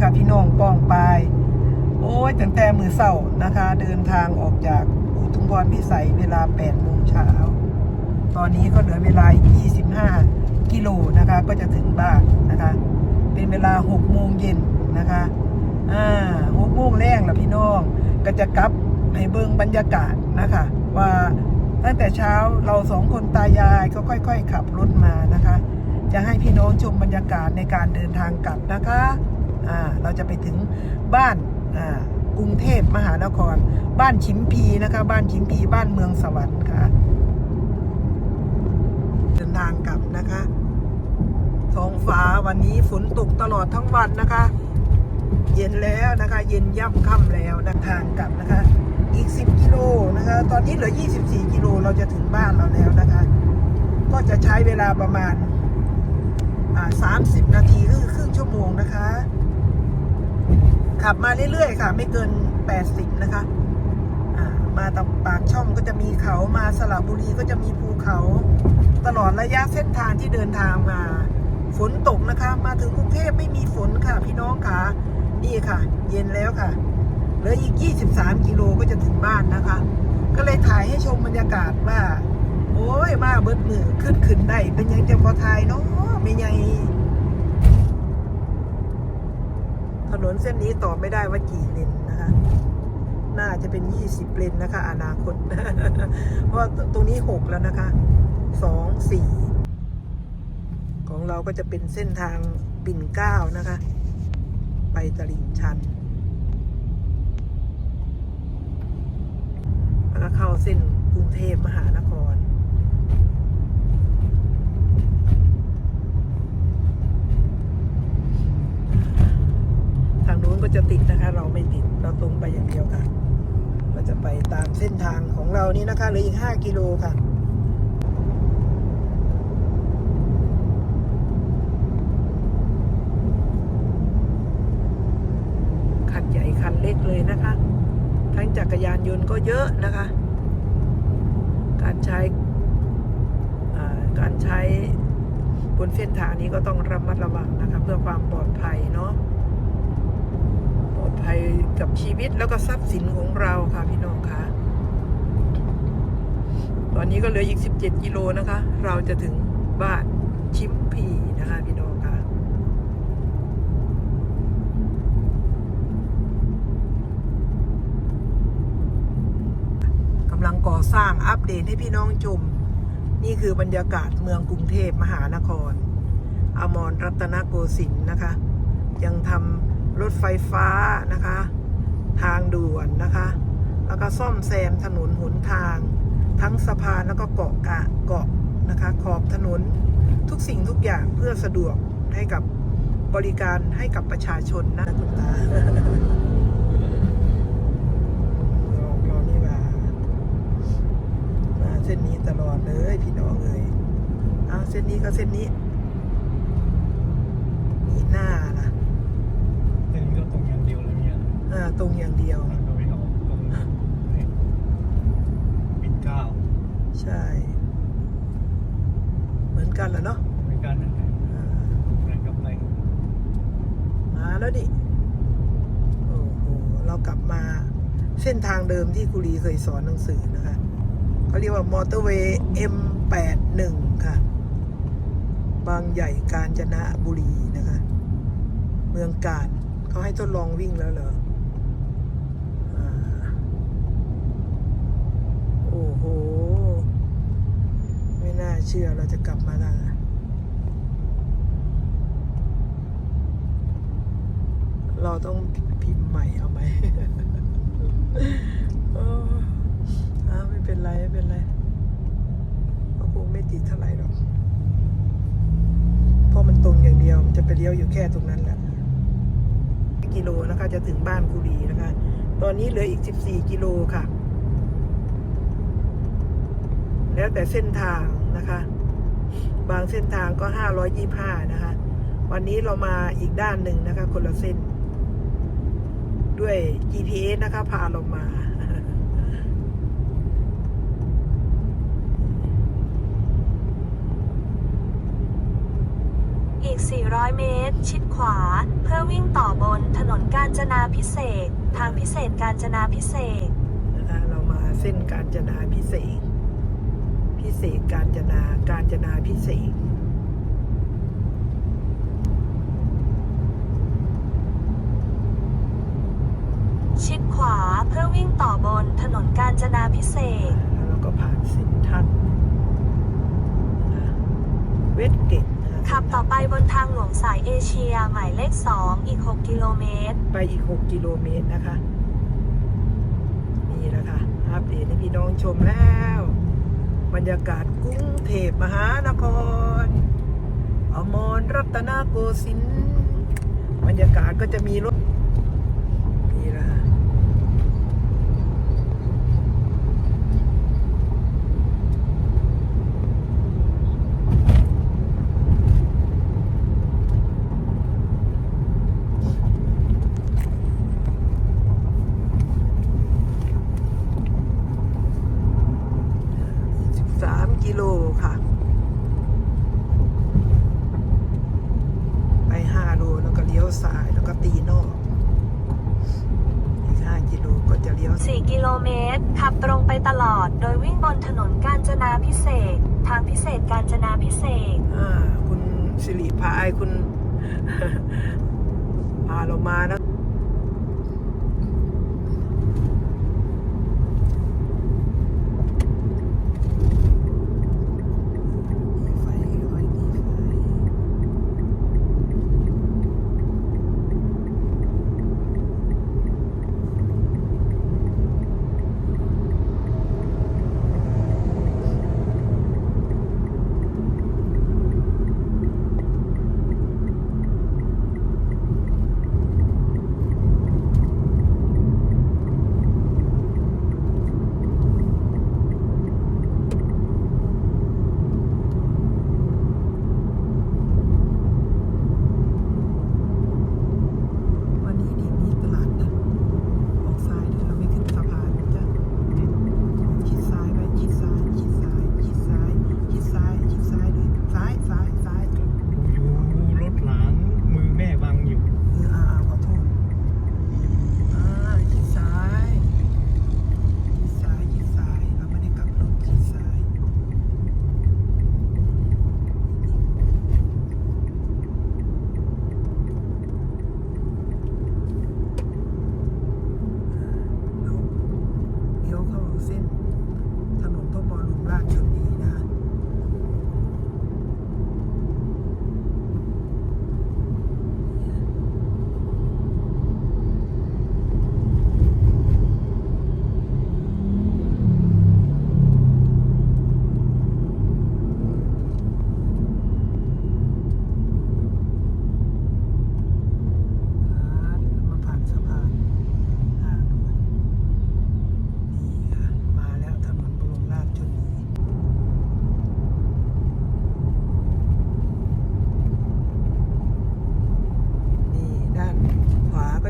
ค่ะพี่น้องป้องปายโอ้ยตั้งแต่มือเศร้านะคะ เดินทางออกจากอุทุมพรพิสัยเวลา8โมงเช้าตอนนี้ก็เหลือเวลา 25 กิโลนะคะ ก็จะถึงบ้านนะคะ เป็นเวลา6โมงเย็นนะคะอ่า6โมงแรงแล้วพี่น้องก็จะกลับให้เบิ่งบรรยากาศนะคะ ว่าตั้งแต่เช้าเราสองคนตายายก็ค่อย ๆ ขับรถมานะคะ จะให้พี่น้องชมบรรยากาศในการเดินทางกลับนะคะ เราจะไปถึงบ้านกรุงเทพมหานคร บ้านชิมพีนะคะ บ้านชิมพีบ้านเมืองสวรรค์ค่ะเดินทางกลับนะคะท้องฟ้าวันนี้ฝนตกตลอดทั้งวันนะคะ เย็นแล้วนะคะ เย็นย่ำค่ำแล้วนะทางกลับนะคะ อีก 10 กิโลนะคะ ตอนนี้เหลือ 24 กิโลเราจะถึงบ้านเราแล้วนะคะ ก็จะใช้เวลาประมาณ 30 นาทีหรือครึ่งชั่วโมงนะคะ ขับมาเรื่อยๆค่ะ ไม่เกิน 80 นะคะมาตามปากช่องก็จะมีเขามาสระบุรีก็จะมีภูเขา ตลอดระยะเส้นทางที่เดินทางมา ฝนตกนะคะ มาถึงกรุงเทพไม่มีฝนค่ะ พี่น้องค่ะนี่ค่ะ เย็นแล้วค่ะเหลืออีก 23 กิโลก็จะถึงบ้านนะคะ ก็เลยถ่ายให้ชมบรรยากาศว่า โอ้ยมาเบิดมือขึ้นขึ้นได้เป็นยังจะพอทายเนาะไม่ไง ถนนเส้นนี้ตอบไม่ได้ว่ากี่เลนนะคะ น่าจะเป็น 20 เลนนะคะ อนาคต เพราะตรงนี้ 6 แล้วนะคะ 2 4 ของเราก็จะเป็นเส้นทางปิ่นเกล้านะคะ ไปตลิ่งชันแล้วก็เข้าเส้นกรุงเทพมหานคร ทางนู้นก็จะติดนะคะ เราไม่ ตรงไปอย่างเดียวค่ะ เราจะไปตามเส้นทางของเรานี้นะคะเหลืออีก 5 กิโลค่ะคันใหญ่คันเล็กเลยนะคะ ทั้งจักรยานยนต์ก็เยอะนะคะ การใช้การใช้บนเส้นทางนี้ก็ต้องระมัดระวังนะคะ เพื่อความปลอดภัยเนาะ กับชีวิตแล้วก็ทรัพย์สินของเราค่ะพี่น้องคะตอนนี้ก็เหลืออีก 17 กิโลนะคะ เราจะถึงบ้านชิมพีนะคะพี่น้องคะกำลังก่อสร้างอัปเดตให้พี่น้องชมนี่คือบรรยากาศเมืองกรุงเทพมหานคร อมรรัตนโกสินทร์นะคะ ยังทำรถไฟฟ้านะคะ ทางด่วนนะคะ แล้วก็ซ่อมแซมถนนหนทาง ทั้งสะพานแล้วก็เกาะกะเกาะนะคะขอบถนนทุกสิ่งทุกอย่างเพื่อสะดวกให้กับบริการให้กับประชาชนนะคุณตาเราเรานี่มามาเส้นนี้ตลอดเลยพี่น้องเลยเอ้าเส้นนี้ก็เส้นนี้ มีหน้าล่ะ เส้นนี้ก็ตรงอย่างเดียวเลยเนี่ย อ่าตรงอย่างเดียว มันก็ไม่ออกตรงนี่ปิ่นเกล้า ใช่ เหมือนกันเหรอเนาะ เหมือนกันนั่นแหละ อ่า เหมือนกับใน มาแล้วดิโอ้โหเรา กลับมาเส้นทางเดิมที่ครูรีเคยสอนหนังสือนะคะเขาเรียกว่ามอเตอร์เวย์ M81 ค่ะ บางใหญ่กาญจนบุรีนะคะ เมืองการเขาให้ทดลองวิ่งแล้วเหรอโอ้โห ไม่น่าเชื่อเราจะกลับมาทางเราต้อง พิมพ์ใหม่เอาไหมอ้าไม่เป็นไรไม่เป็นไรก็คงไม่ติดเท่าไหร่หรอกเพราะมันตรงอย่างเดียวมันจะไปเลี้ยวอยู่แค่ตรงนั้นแหละกิโลนะคะ จะถึงบ้านคูรีนะคะ ตอนนี้เหลืออีก 14 กิโลค่ะ แล้วแต่เส้นทางนะคะ บางเส้นทางก็ 525 นะคะ วันนี้เรามาอีกด้านหนึ่งนะคะ คนละเส้น ด้วย GPS นะคะ พาเรามา อีก 400 เมตร ชิดขวา เพื่อวิ่งต่อบนจนาพิเศษกทางพิเศษกาญจนาพิเศษกนะคะเรามาเส้นกาญจนาพิเศษกพิเศษกาญจนา การจนาพิเศษก ชิด ขวาเพื่อวิ่งต่อบนถนนกาญจนาพิเศษกแล้วเราก็ผ่านเส้นทันนะคะเวสเกตนะคะขับต่อไปบนทางหลวงสายเอเชียหมายเลข 2 อีก 6 กิโลเมตร ไปอีก 6 กิโลเมตรนะคะ นี่แหละค่ะอัปเดตให้พี่น้องชมแล้ว บรรยากาศกรุงเทพมหานคร อมรรัตนโกสินทร์บรรยากาศก็จะมีรถ นี่แหละค่ะ 13 กิโลค่ะ ไป 5 โลแล้วก็เลี้ยวซ้ายแล้วก็ตีนอก อีก 5 กิโลก็จะเลี้ยว 4 กิโลเมตร ขับตรงไปตลอด โดยวิ่งบนถนนกาญจนาพิเศษ ทางพิเศษกาญจนาพิเศษอ่าคุณสิริพายคุณ พาเรามานะ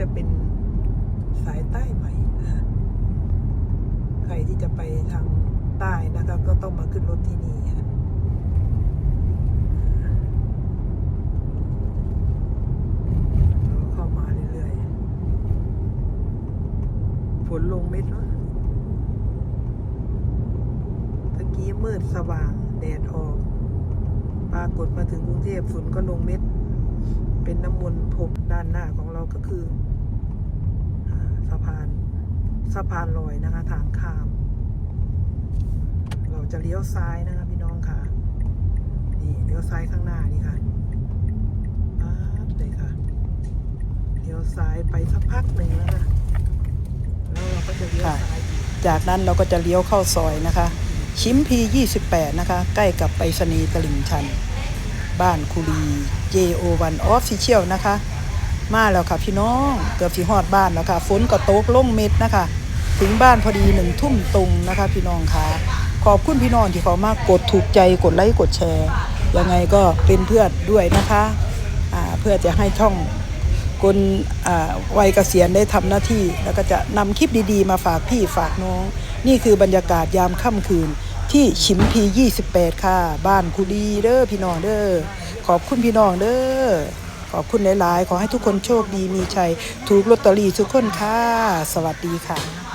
จะเป็นสายใต้ใหม่นะฮะใครที่จะไปทางใต้นะคะก็ต้องมาขึ้นรถที่นี่ค่ะเข้ามาเรื่อยๆ ฝนลงเม็ดแล้วตะกี้มืดสว่าง แดดออกปรากฏมาถึงกรุงเทพฝนก็ลงเม็ด เป็นน้ำมนต์พรมด้านหน้าของเราก็คือ สะพานสะพานลอยนะคะทางข้าม เราจะเลี้ยวซ้ายนะคะพี่น้องค่ะ นี่เลี้ยวซ้ายข้างหน้านี่ค่ะป๊าบเลยค่ะ เลี้ยวซ้ายไปสักพักหนึ่งแล้วนะแล้วเราก็จะเลี้ยวซ้ายอีกจากนั้นเราก็จะเลี้ยวเข้าซอยนะคะ ชิมพี 28 นะคะ ใกล้กับไปรษณีย์ตลิ่งชัน บ้านคุรี JO1 Official นะคะ มาแล้วค่ะพี่น้องเกือบสิฮอดบ้านแล้วค่ะฝนก็ตกล่มเม็ดนะคะ ถึงบ้านพอดีหนึ่งทุ่มตรงนะคะ พี่น้องค่ะ ขอบคุณพี่น้องที่เขามากกดถูกใจกดไลค์กดแชร์ยังไงก็เป็นเพื่อนด้วยนะคะเพื่อจะให้ช่องคนวัยเกษียณได้ทำหน้าที่ แล้วก็จะนำคลิปดีๆ มาฝากพี่ฝากน้อง นี่คือบรรยากาศยามค่ำคืนที่ชิมพี 28 ค่ะ บ้านคุรีเด้อพี่น้องเด้อขอบคุณพี่น้องเด้อ ขอบคุณหลาย ๆ ขอให้ทุกคนโชคดีมีชัย ถูกลอตเตอรี่ทุกคนค่ะ สวัสดีค่ะ